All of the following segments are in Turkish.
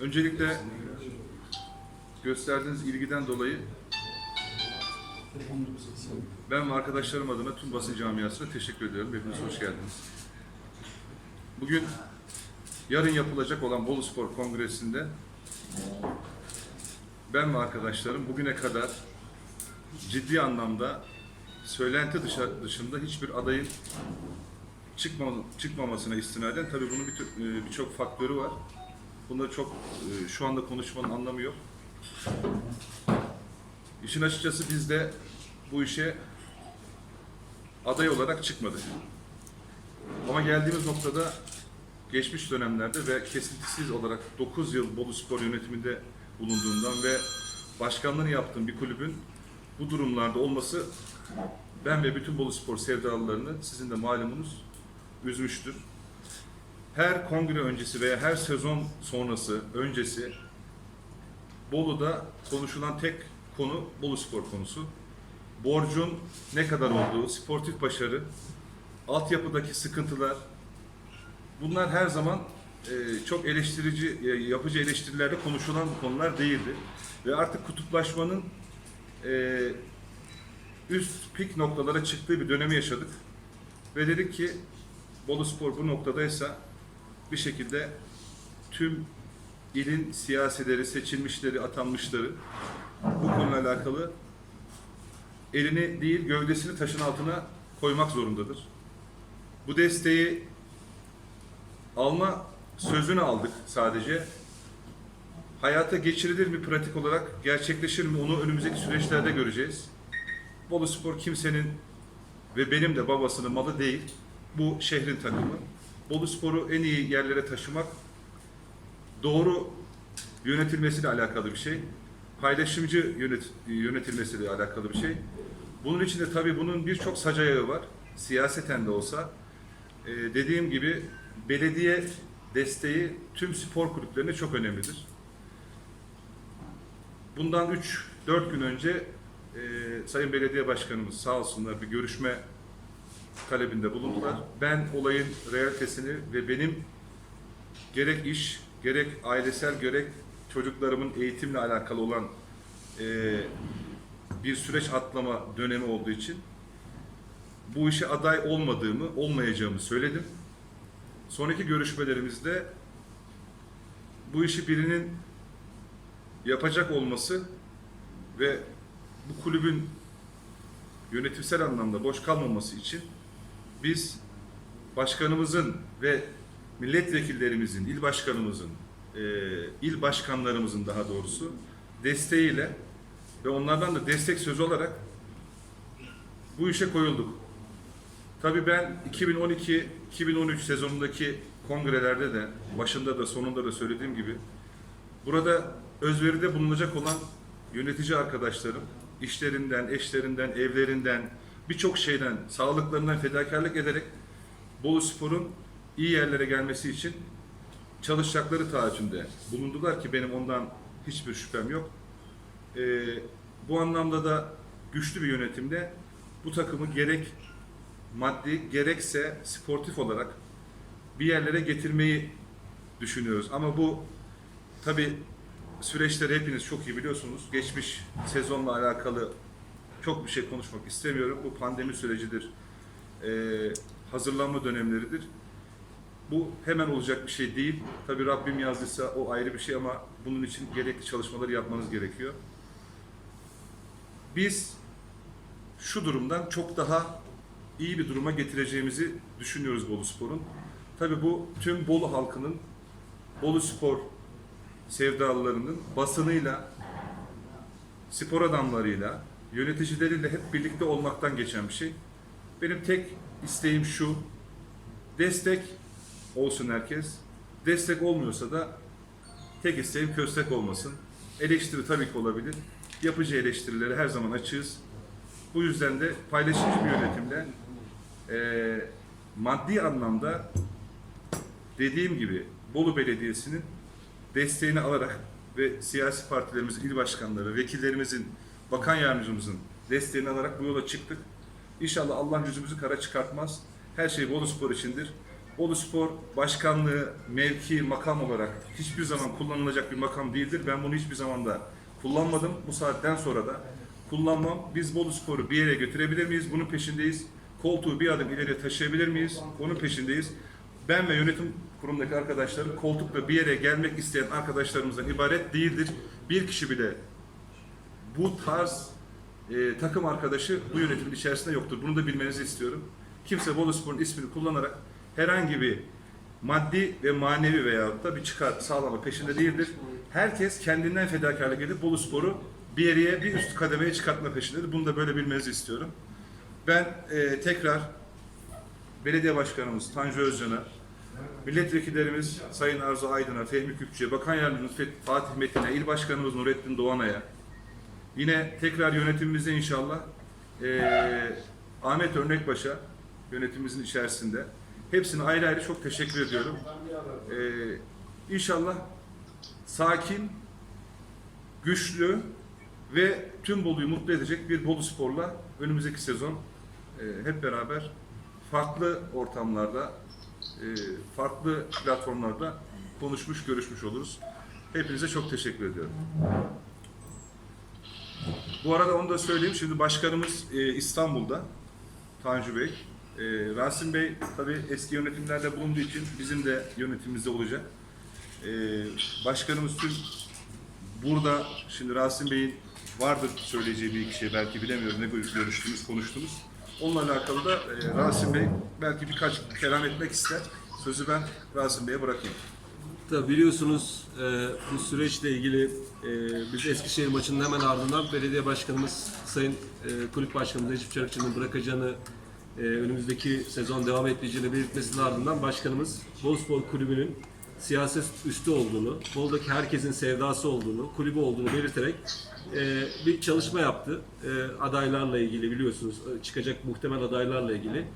Öncelikle gösterdiğiniz ilgiden dolayı ben ve arkadaşlarım adına tüm basın camiasına teşekkür ediyorum. Hepiniz hoş geldiniz. Bugün yarın yapılacak olan Bolu Spor Kongresi'nde ben ve arkadaşlarım bugüne kadar ciddi anlamda söylenti dışında hiçbir adayın çıkma, çıkmamasına istinaden tabii bunun e, birçok faktörü var. Bunda çok e, şu anda konuşmanın anlamı yok. İşin açıkçası biz de bu işe aday olarak çıkmadık. Ama geldiğimiz noktada geçmiş dönemlerde ve kesintisiz olarak 9 yıl Bolu Spor yönetiminde bulunduğumdan ve başkanlığını yaptığım bir kulübün bu durumlarda olması ben ve bütün Bolu Spor sevdalılarını sizin de malumunuz üzmüştür. Her kongre öncesi veya her sezon sonrası öncesi Bolu'da konuşulan tek konu Bolu Spor konusu. Borcun ne kadar olduğu, sportif başarı, altyapıdaki sıkıntılar, bunlar her zaman e, çok eleştirici, e, yapıcı eleştirilerde konuşulan konular değildi. Ve artık kutuplaşmanın e, üst pik noktalara çıktığı bir dönemi yaşadık. Ve dedik ki Bolu Spor bu noktadaysa bir şekilde tüm ilin siyasileri, seçilmişleri, atanmışları bu konuyla alakalı elini değil gövdesini taşın altına koymak zorundadır. Bu desteği alma sözünü aldık sadece. Hayata geçirilir bir pratik olarak gerçekleşir mi onu önümüzdeki süreçlerde göreceğiz. Bolu Spor kimsenin ve benim de babasının malı değil. Bu şehrin takımı. Bolu Spor'u en iyi yerlere taşımak doğru yönetilmesiyle alakalı bir şey. Paylaşımcı yönet, yönetilmesiyle alakalı bir şey. Bunun içinde tabii bunun birçok sac ayağı var. Siyaseten de olsa. Ee, dediğim gibi belediye desteği tüm spor kulüplerine çok önemlidir. Bundan 3-4 gün önce e, Sayın Belediye Başkanımız sağ olsunlar bir görüşme talebinde bulundular. Ben olayın realitesini ve benim gerek iş, gerek ailesel, gerek çocuklarımın eğitimle alakalı olan e, bir süreç atlama dönemi olduğu için bu işe aday olmadığımı, olmayacağımı söyledim. Sonraki görüşmelerimizde bu işi birinin yapacak olması ve bu kulübün yönetimsel anlamda boş kalmaması için biz başkanımızın ve milletvekillerimizin, il başkanımızın, e, il başkanlarımızın daha doğrusu desteğiyle ve onlardan da destek sözü olarak bu işe koyulduk. Tabii ben 2012-2013 sezonundaki kongrelerde de başında da sonunda da söylediğim gibi burada özveride bulunacak olan yönetici arkadaşlarım işlerinden, eşlerinden, evlerinden birçok şeyden, sağlıklarından fedakarlık ederek Bolu Spor'un iyi yerlere gelmesi için çalışacakları taahhütünde bulundular ki benim ondan hiçbir şüphem yok. Ee, bu anlamda da güçlü bir yönetimde bu takımı gerek maddi gerekse sportif olarak bir yerlere getirmeyi düşünüyoruz. Ama bu tabi süreçleri hepiniz çok iyi biliyorsunuz. Geçmiş sezonla alakalı çok bir şey konuşmak istemiyorum. Bu pandemi sürecidir. Ee, hazırlanma dönemleridir. Bu hemen olacak bir şey değil. Tabi Rabbim yazdıysa o ayrı bir şey ama bunun için gerekli çalışmaları yapmanız gerekiyor. Biz şu durumdan çok daha iyi bir duruma getireceğimizi düşünüyoruz Bolu Spor'un. Tabii bu tüm Bolu halkının, Bolu Spor sevdalılarının basınıyla, spor adamlarıyla, yöneticileriyle hep birlikte olmaktan geçen bir şey. Benim tek isteğim şu, destek olsun herkes. Destek olmuyorsa da tek isteğim köstek olmasın. Eleştiri tabii ki olabilir. Yapıcı eleştirilere her zaman açığız. Bu yüzden de paylaşıcı bir yönetimle eee, maddi anlamda dediğim gibi Bolu Belediyesi'nin desteğini alarak ve siyasi partilerimizin il başkanları, vekillerimizin, bakan yardımcımızın desteğini alarak bu yola çıktık. İnşallah Allah yüzümüzü kara çıkartmaz. Her şey Bolu Spor içindir. Bolu Spor başkanlığı mevki, makam olarak hiçbir zaman kullanılacak bir makam değildir. Ben bunu hiçbir zaman da kullanmadım. Bu saatten sonra da kullanmam. Biz Bolu Spor'u bir yere götürebilir miyiz? Bunun peşindeyiz. Koltuğu bir adım ileriye taşıyabilir miyiz? Onun peşindeyiz. Ben ve yönetim kurumundaki arkadaşlarım koltukla bir yere gelmek isteyen arkadaşlarımızdan ibaret değildir. Bir kişi bile bu tarz e, takım arkadaşı bu yönetimin içerisinde yoktur. Bunu da bilmenizi istiyorum. Kimse Bolu Spor'un ismini kullanarak herhangi bir maddi ve manevi veyahut da bir çıkar sağlama peşinde değildir. Herkes kendinden fedakarlık edip Bolu Spor'u bir yere, bir üst kademeye çıkartma peşindedir. Bunu da böyle bilmenizi istiyorum. Ben e, tekrar belediye başkanımız Tanju Özcan'a, milletvekillerimiz Sayın Arzu Aydın'a, Fehmi Kükçü'ye, Bakan Yardımcımız Fatih Metin'e, İl Başkanımız Nurettin Doğanay'a, Yine tekrar yönetimimizde inşallah eee Ahmet Örnekbaş'a yönetimimizin içerisinde hepsine ayrı ayrı çok teşekkür ediyorum. Eee inşallah sakin, güçlü ve tüm Bolu'yu mutlu edecek bir Bolu Spor'la önümüzdeki sezon eee, hep beraber farklı ortamlarda, eee, farklı platformlarda konuşmuş, görüşmüş oluruz. Hepinize çok teşekkür ediyorum. Bu arada onu da söyleyeyim. Şimdi başkanımız e, İstanbul'da. Tanju Bey. E, Rasim Bey tabii eski yönetimlerde bulunduğu için bizim de yönetimimizde olacak. E, başkanımız tüm burada şimdi Rasim Bey'in vardır söyleyeceği bir iki şey belki bilemiyorum ne görüştüğümüz konuştuğumuz. Onunla alakalı da e, Rasim Bey belki birkaç kelam etmek ister. Sözü ben Rasim Bey'e bırakayım. Tabii biliyorsunuz e, bu süreçle ilgili e, biz Eskişehir maçının hemen ardından belediye başkanımız Sayın e, kulüp başkanımız Necip Çarıkçı'nın bırakacağını e, önümüzdeki sezon devam etmeyeceğini belirtmesinin ardından başkanımız Boluspor Kulübü'nün siyaset üstü olduğunu, Bolu'daki herkesin sevdası olduğunu, kulübü olduğunu belirterek e, bir çalışma yaptı. E, adaylarla ilgili biliyorsunuz e, çıkacak muhtemel adaylarla ilgili.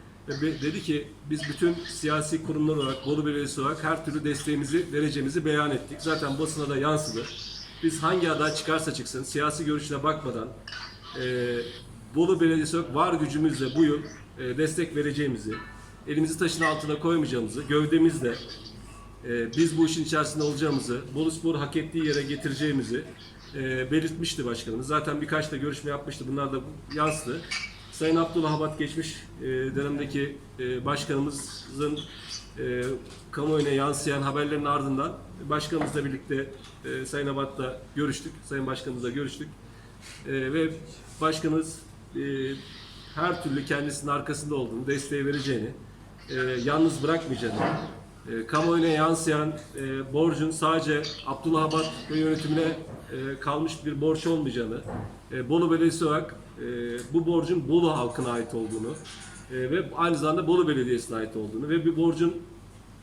Dedi ki biz bütün siyasi kurumlar olarak Bolu Belediyesi olarak her türlü desteğimizi vereceğimizi beyan ettik. Zaten basına da yansıdı. Biz hangi aday çıkarsa çıksın siyasi görüşüne bakmadan e, Bolu Belediyesi olarak var gücümüzle bu yıl e, destek vereceğimizi, elimizi taşın altına koymayacağımızı, gövdemizle e, biz bu işin içerisinde olacağımızı, Bolu Spor'u hak ettiği yere getireceğimizi e, belirtmişti başkanımız. Zaten birkaç da görüşme yapmıştı. Bunlar da yansıdı. Sayın Abdullah Abat geçmiş e, dönemdeki e, başkanımızın e, kamuoyuna yansıyan haberlerin ardından başkanımızla birlikte e, Sayın Abat'la görüştük. Sayın Başkanımızla görüştük. E, ve başkanımız her türlü kendisinin arkasında olduğunu, desteği vereceğini, yalnız bırakmayacağını, e, kamuoyuna yansıyan borcun sadece Abdullah Abat ve yönetimine kalmış bir borç olmayacağını, Bolu Belediyesi olarak e, bu borcun Bolu halkına ait olduğunu e, ve aynı zamanda Bolu Belediyesi'ne ait olduğunu ve bir borcun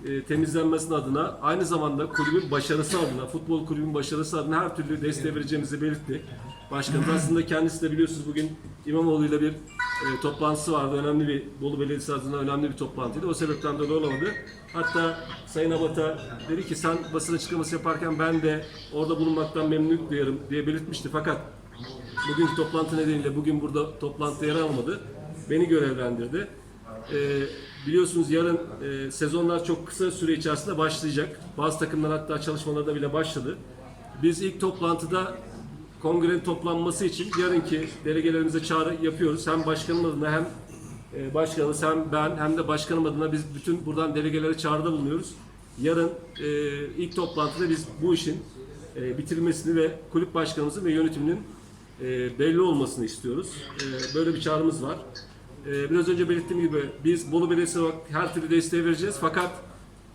e, temizlenmesinin adına aynı zamanda kulübün başarısı adına, futbol kulübün başarısı adına her türlü desteği vereceğimizi belirtti. Başkanımız aslında kendisi de biliyorsunuz bugün İmamoğlu'yla bir e, toplantısı vardı. Önemli bir, Bolu Belediyesi adına önemli bir toplantıydı. O sebepten dolayı olamadı. Hatta Sayın Abat'a dedi ki sen basın açıklaması yaparken ben de orada bulunmaktan memnunluk duyarım diye belirtmişti. Fakat bugünkü toplantı nedeniyle bugün burada toplantıda yer almadı. Beni görevlendirdi. Ee, biliyorsunuz yarın e, sezonlar çok kısa süre içerisinde başlayacak. Bazı takımlar hatta çalışmalarda bile başladı. Biz ilk toplantıda kongrenin toplanması için yarınki delegelerimize çağrı yapıyoruz. Hem başkanım adına hem e, başkanımız hem ben hem de başkanım adına biz bütün buradan delegelere çağrıda bulunuyoruz. Yarın e, ilk toplantıda biz bu işin e, bitirilmesini ve kulüp başkanımızın ve yönetiminin e, belli olmasını istiyoruz. E, böyle bir çağrımız var. E, biraz önce belirttiğim gibi biz Bolu Belediyesi olarak her türlü desteği vereceğiz fakat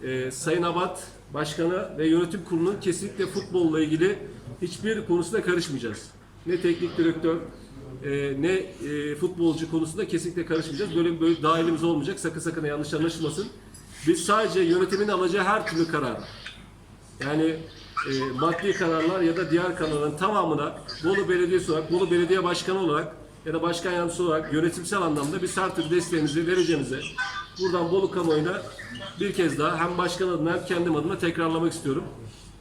e, Sayın Abat Başkanı ve yönetim kurulunun kesinlikle futbolla ilgili hiçbir konusuna karışmayacağız. Ne teknik direktör e, ne e, futbolcu konusunda kesinlikle karışmayacağız. Böyle böyle dahilimiz olmayacak. Sakın sakın yanlış anlaşılmasın. Biz sadece yönetimin alacağı her türlü karar yani e, maddi kararlar ya da diğer kararların tamamına Bolu Belediyesi olarak, Bolu Belediye Başkanı olarak ya da başkan yardımcısı olarak yönetimsel anlamda biz her türlü desteğimizi vereceğimize buradan Bolu kamuoyuna bir kez daha hem başkan adına hem kendim adına tekrarlamak istiyorum.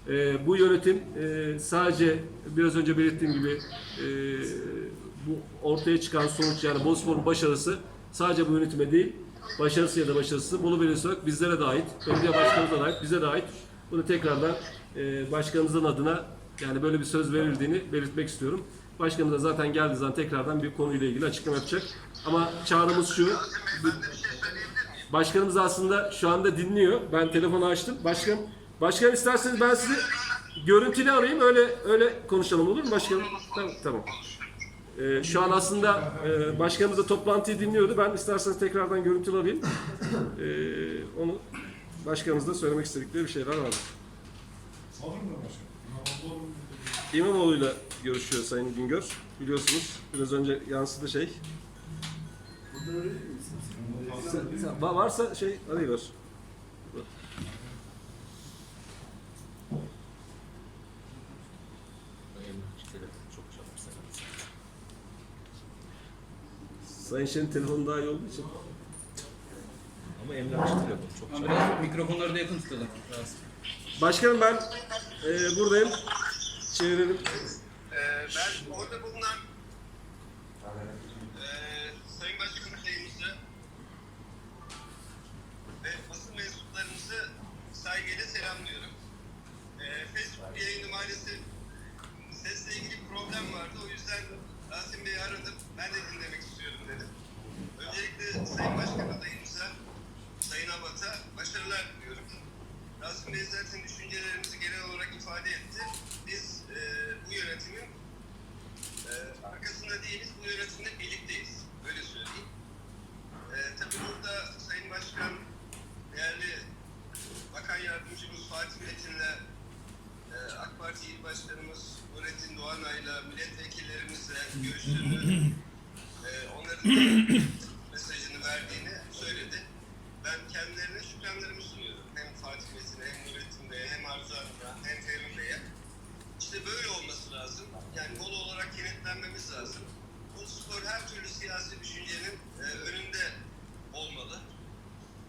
E, bu yönetim e, sadece biraz önce belirttiğim gibi e, bu ortaya çıkan sonuç yani Boluspor'un başarısı sadece bu yönetime değil başarısı ya da başarısızı Bolu Belediyesi olarak bizlere de ait, belediye başkanımıza da ait, bize de ait. Bunu tekrardan e, başkanımızın adına yani böyle bir söz verildiğini belirtmek istiyorum. Başkanımız da zaten geldiği zaman tekrardan bir konuyla ilgili açıklama yapacak. Ama çağrımız şu, başkanımız aslında şu anda dinliyor. Ben telefonu açtım. Başkan, başkan isterseniz ben sizi görüntülü arayayım öyle öyle konuşalım olur mu başkanım? Tamam, tamam. Ee, şu an aslında e, başkanımız da toplantıyı dinliyordu. Ben isterseniz tekrardan görüntülü alayım. Ee, onu başkanımız da söylemek istedikleri bir şeyler var. İmamoğlu'yla görüşüyor Sayın Güngör. Biliyorsunuz biraz önce yansıdı şey. Sen- sen- va- varsa şey arayıver. Sayın Şen'in telefonu daha iyi olduğu için. Ama emlakçı telefonu çok biraz mikrofonları da yakın tutalım. Rahatsız. Başkanım ben e, buradayım. Çevirelim. Ee, ben orada bulunan ee, Sayın Başkanım Bey'imizi ve basın mensuplarımızı saygıyla selamlıyorum. Ee, Facebook yayını maalesef sesle ilgili problem vardı. O yüzden Rasim Bey'i aradım. Ben de dinlemek istiyorum dedim. Öncelikle Sayın Başkan adayımıza, Sayın Abat'a başarılar diliyorum. Bey zaten düşüncelerimizi genel olarak ifade etti. Biz e, bu yönetimin e, arkasında değiliz, bu yönetimle birlikteyiz. Öyle söyleyeyim. E, tabii burada Sayın Başkan, değerli Bakan Yardımcımız Fatih Metin'le e, AK Parti İl Başkanımız Nurettin Doğanay'la milletvekillerimizle görüştüğünü, e, onların da mesajını verdiğini söyledi. Ben kendilerine şükranlarımı sunuyorum. Hem Fatih Metin'e, hem Nurettin Bey'e, hem Arzu Hanım'a, hem Fehmi Bey'e. İşte böyle olması lazım. Yani Bolu olarak kenetlenmemiz lazım. Bolu Spor her türlü siyasi düşüncenin e, önünde olmalı.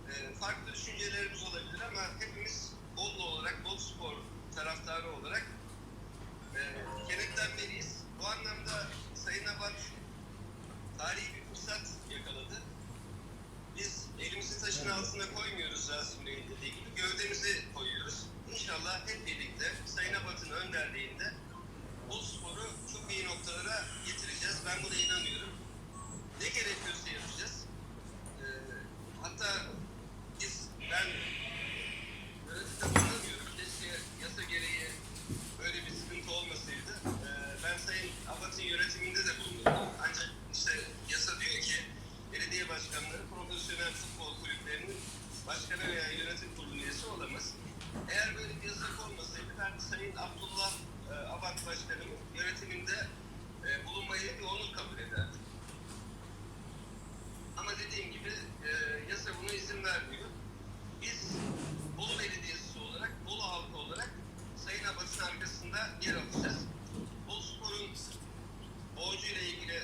E, farklı düşüncelerimiz olabilir ama hepimiz Bolu olarak, Bolu Spor taraftarı olarak e, kenetlenmeliyiz. Bu anlamda Sayın Abat tarihi bir fırsat yakaladı. Biz elimizi taşın altına koymuyoruz Rasim Bey'in dediği gibi. Gövdemizi koyuyoruz. İnşallah hep birlikte Sayın Abat'ın önderliğinde bu sporu çok iyi noktalara getireceğiz. Ben buna inanıyorum. Ne gerekiyorsa yapacağız. Ee, hatta biz, ben yönetimde bulunamıyorum. Keşke yasa gereği böyle bir sıkıntı olmasaydı. Ee, ben Sayın Abat'ın yönetiminde de bulundum. Ancak işte yasa diyor ki belediye başkanları profesyonel futbol kulüplerinin başkanı veya yönetim kurulu üyesi olamaz. Eğer böyle bir yasak olmasaydı ben Sayın Abdullah e, Abat Başkanımın yönetiminde e, bulunmayı bir onur kabul ederdim. Ama dediğim gibi e, yasa buna izin vermiyor. Biz Bolu Belediyesi olarak, Bolu halkı olarak Sayın Abat'ın arkasında yer alacağız. Bolu Spor'un borcuyla ilgili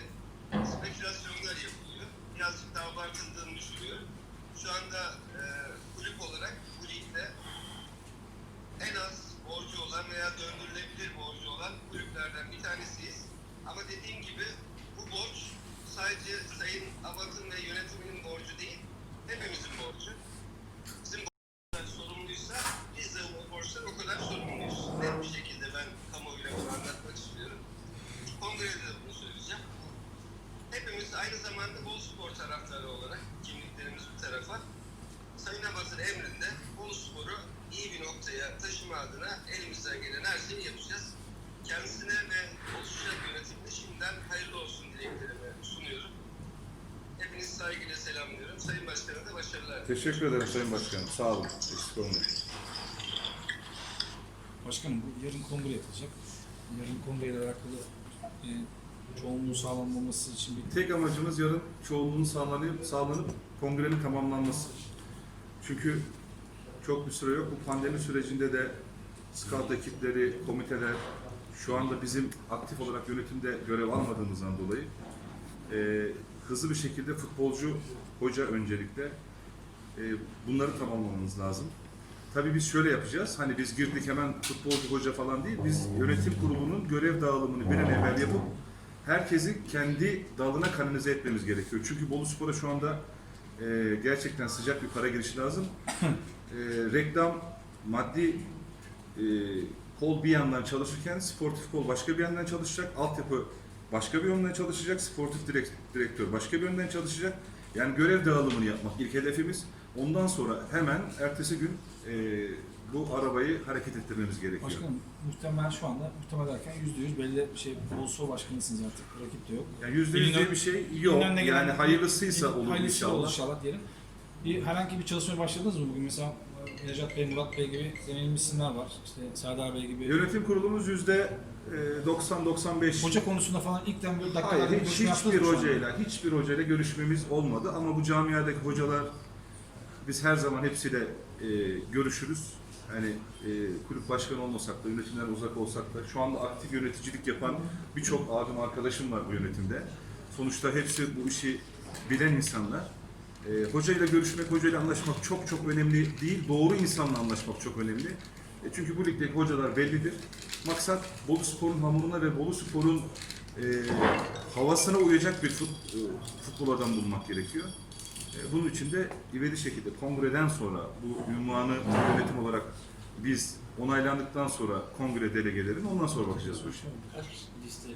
spekülasyonlar yapılıyor. Birazcık daha abartıldığını düşünüyorum. Şu anda e, kulüp olarak bu ligde en az borcu olan veya döndürülebilir borcu olan kulüplerden bir tanesiyiz. Ama dediğim gibi bu borç sadece Sayın Abat'ın ve yönetiminin borcu değil, hepimizin borcu. Bizim borçlar sorumluysa biz de o borçlar o kadar sorumluyuz. Net bir şekilde ben kamuoyuna bunu anlatmak istiyorum. Kongrede de bunu söyleyeceğim. Hepimiz aynı zamanda Bolu Spor taraftarı olarak kimliklerimiz bir tarafa Sayın Abat'ın emrinde Bolu Spor'u iyi bir noktaya taşıma adına elimizden gelen her şeyi yapacağız. Kendisine ve oluşacak yönetimde şimdiden hayırlı olsun dileklerimi sunuyorum. Hepinizi saygıyla selamlıyorum. Sayın Başkan'a da başarılar. Teşekkür ederim Sayın Başkanım. Sağ olun. Eksik olmayın. Başkanım bu yarın kongre yapılacak. Yarın kongreyle alakalı e, çoğunluğun sağlanmaması için bir Tek amacımız yarın çoğunluğun sağlanıp, sağlanıp kongrenin tamamlanması. Çünkü çok bir süre yok. Bu pandemi sürecinde de scout ekipleri, komiteler şu anda bizim aktif olarak yönetimde görev almadığımızdan dolayı e, hızlı bir şekilde futbolcu, hoca öncelikle e, bunları tamamlamamız lazım. Tabii biz şöyle yapacağız. Hani biz girdik hemen futbolcu hoca falan değil. Biz yönetim kurulunun görev dağılımını bir an evvel yapıp herkesi kendi dalına kanalize etmemiz gerekiyor. Çünkü Bolu Spor'a şu anda e, gerçekten sıcak bir para girişi lazım. E, reklam, maddi e, kol bir yandan çalışırken sportif kol başka bir yandan çalışacak. Altyapı başka bir yönden çalışacak. Sportif direkt, direktör başka bir yönden çalışacak. Yani görev dağılımını yapmak ilk hedefimiz. Ondan sonra hemen ertesi gün e, bu arabayı hareket ettirmemiz gerekiyor. Başkanım muhtemelen şu anda muhtemelen derken %100 belli bir şey Bolso başkanısınız artık. Rakip de yok. Yani yüzde yüz diye bir şey yok. Yani hayırlısıysa olur hayırlısı olur inşallah. inşallah diyelim. Bir, herhangi bir çalışmaya başladınız mı bugün? Mesela Necat Bey, Murat Bey gibi deneyimli isimler var. İşte Serdar Bey gibi. Yönetim kurulumuz yüzde e, 90-95. Hoca konusunda falan ilkten böyle Hayır, dakikalarda hiç, görüşme yaptınız hiçbir hocayla, hiçbir hocayla görüşmemiz olmadı ama bu camiadaki hocalar biz her zaman hepsiyle e, görüşürüz. Hani e, kulüp başkanı olmasak da, yönetimden uzak olsak da şu anda aktif yöneticilik yapan birçok abim arkadaşım var bu yönetimde. Sonuçta hepsi bu işi bilen insanlar. E, hocayla görüşmek, hocayla anlaşmak çok çok önemli değil. Doğru insanla anlaşmak çok önemli. E, çünkü bu ligdeki hocalar bellidir. Maksat Bolu Spor'un hamuruna ve Bolu Spor'un e, havasına uyacak bir fut, e, futbollardan bulmak gerekiyor. E, bunun için de ivedi şekilde kongreden sonra bu ünvanı yönetim olarak biz onaylandıktan sonra kongre delegelerin ondan sonra bakacağız bu işe. Kaç liste?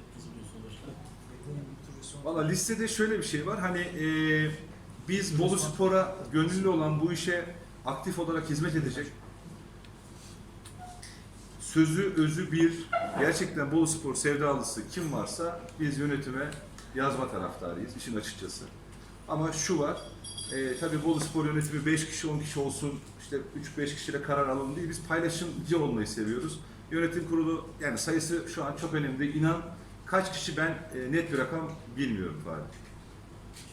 Valla listede şöyle bir şey var. Hani e, biz Bolu Spor'a gönüllü olan bu işe aktif olarak hizmet edecek sözü özü bir gerçekten Bolu Spor sevdalısı kim varsa biz yönetime yazma taraftarıyız işin açıkçası. Ama şu var, e, tabii Bolu Spor yönetimi 5 kişi 10 kişi olsun işte 3-5 kişiyle karar alalım değil biz paylaşımcı olmayı seviyoruz. Yönetim kurulu yani sayısı şu an çok önemli. İnan kaç kişi ben e, net bir rakam bilmiyorum Fahri.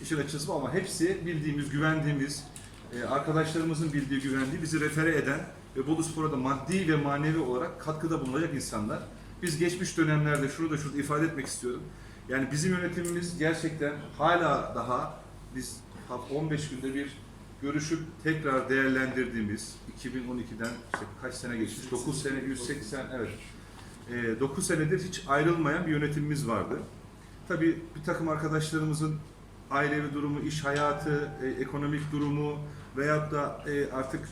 İşin açıkçası bu ama hepsi bildiğimiz, güvendiğimiz, e, arkadaşlarımızın bildiği, güvendiği, bizi refere eden ve Bolu Spor'a da maddi ve manevi olarak katkıda bulunacak insanlar. Biz geçmiş dönemlerde şunu da şurada ifade etmek istiyorum. Yani bizim yönetimimiz gerçekten hala daha biz 15 günde bir görüşüp tekrar değerlendirdiğimiz 2012'den işte kaç sene geçmiş? 9 sene, 180 evet. E, 9 senedir hiç ayrılmayan bir yönetimimiz vardı. Tabii bir takım arkadaşlarımızın ailevi durumu, iş hayatı, e, ekonomik durumu veyahut da e, artık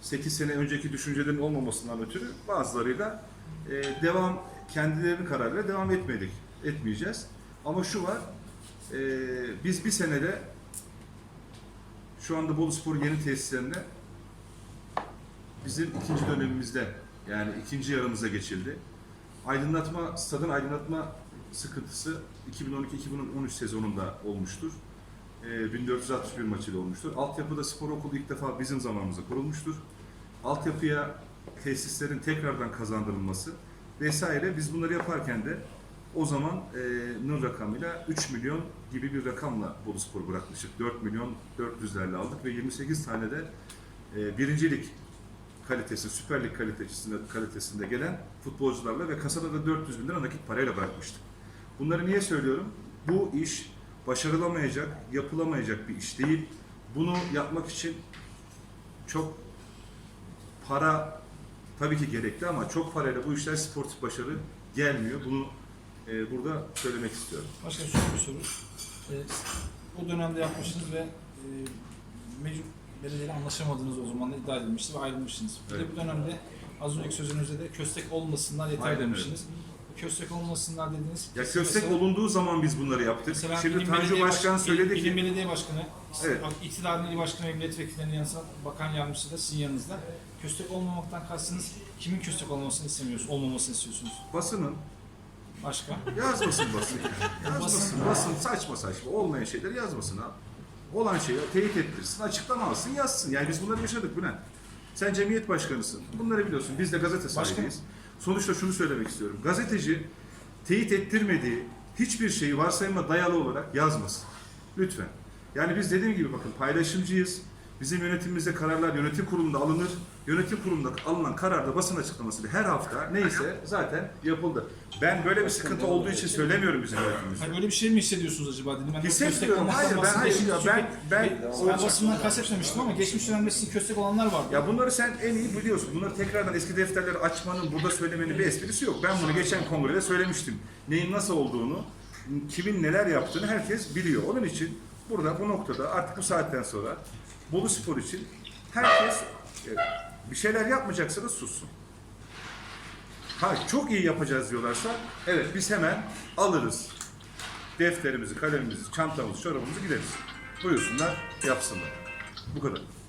8 sene önceki düşüncelerin olmamasından ötürü bazılarıyla e, devam kendilerinin kararıyla devam etmedik, etmeyeceğiz. Ama şu var, e, biz bir senede şu anda Bolu Spor yeni tesislerinde bizim ikinci dönemimizde yani ikinci yarımıza geçildi. Aydınlatma, stadın aydınlatma sıkıntısı 2012-2013 sezonunda olmuştur. Ee, 1461 maçıyla olmuştur. Altyapıda spor okulu ilk defa bizim zamanımızda kurulmuştur. Altyapıya tesislerin tekrardan kazandırılması vesaire biz bunları yaparken de o zaman e, nın rakamıyla 3 milyon gibi bir rakamla Bolu Spor bırakmıştık. 4 milyon 400'lerle aldık ve 28 tane de e, birincilik kalitesi, Süper Lig kalitesinde, kalitesinde gelen futbolcularla ve kasada da 400 bin lira nakit parayla bırakmıştık. Bunları niye söylüyorum? Bu iş başarılamayacak, yapılamayacak bir iş değil. Bunu yapmak için çok para tabii ki gerekli ama çok parayla bu işler sportif başarı gelmiyor. Bunu e, burada söylemek istiyorum. Başka son bir soru. Ee, o dönemde yapmışsınız ve e, mecbur belediyeyle anlaşamadığınız o zaman da iddia edilmişti ve ayrılmışsınız. Bir Evet. de bu dönemde az önceki sözünüzde de köstek olmasınlar yeter Aynen demişsiniz. Bu köstek olmasınlar dediğiniz... Ya köstek Mesela- olunduğu zaman biz bunları yaptık. Şimdi İlim Tanju Belediye Başkan Baş- söyledi İlim ki Belediye Başkanı, Evet. iktidarın il başkanı ve milletvekillerinin yanı sıra bakan yardımcısı da sizin yanınızda. Köstek olmamaktan kastınız kimin köstek olmasını istemiyorsunuz, olmamasını istiyorsunuz? basının Başka? Yazmasın basın. Yazmasın. Basın saçma saçma. Olmayan şeyleri yazmasın abi. Olan şeyi teyit ettirsin, açıklama alsın, yazsın. Yani biz bunları yaşadık Bülent. Sen cemiyet başkanısın. Bunları biliyorsun. Biz de gazete sahibiyiz. Sonuçta şunu söylemek istiyorum. Gazeteci teyit ettirmediği hiçbir şeyi varsayıma dayalı olarak yazmasın. Lütfen. Yani biz dediğim gibi bakın paylaşımcıyız. Bizim yönetimimizde kararlar yönetim kurulunda alınır. Yönetim kurulunda alınan kararda basın açıklaması her hafta neyse zaten yapıldı. Ben böyle bir sıkıntı olduğu için söylemiyorum bizim yönetimimizde. Hani böyle bir şey mi hissediyorsunuz acaba dedim. Ben Hissetmiyorum. Hayır, ben- hayır, bahsediyorsunuz. ben- ben- ben basından kastetmemiştim ama geçmiş dönemde sizin köstek olanlar vardı. Ya bunları sen en iyi biliyorsun. Bunları tekrardan eski defterleri açmanın, burada söylemenin bir esprisi yok. Ben bunu geçen kongrede söylemiştim. Neyin nasıl olduğunu, kimin neler yaptığını herkes biliyor. Onun için burada bu noktada artık bu saatten sonra Bolu Spor için herkes e, bir şeyler yapmayacaksanız sussun. Ha çok iyi yapacağız diyorlarsa evet biz hemen alırız. Defterimizi, kalemimizi, çantamızı, çorabımızı gideriz. Buyursunlar, yapsınlar. Bu kadar.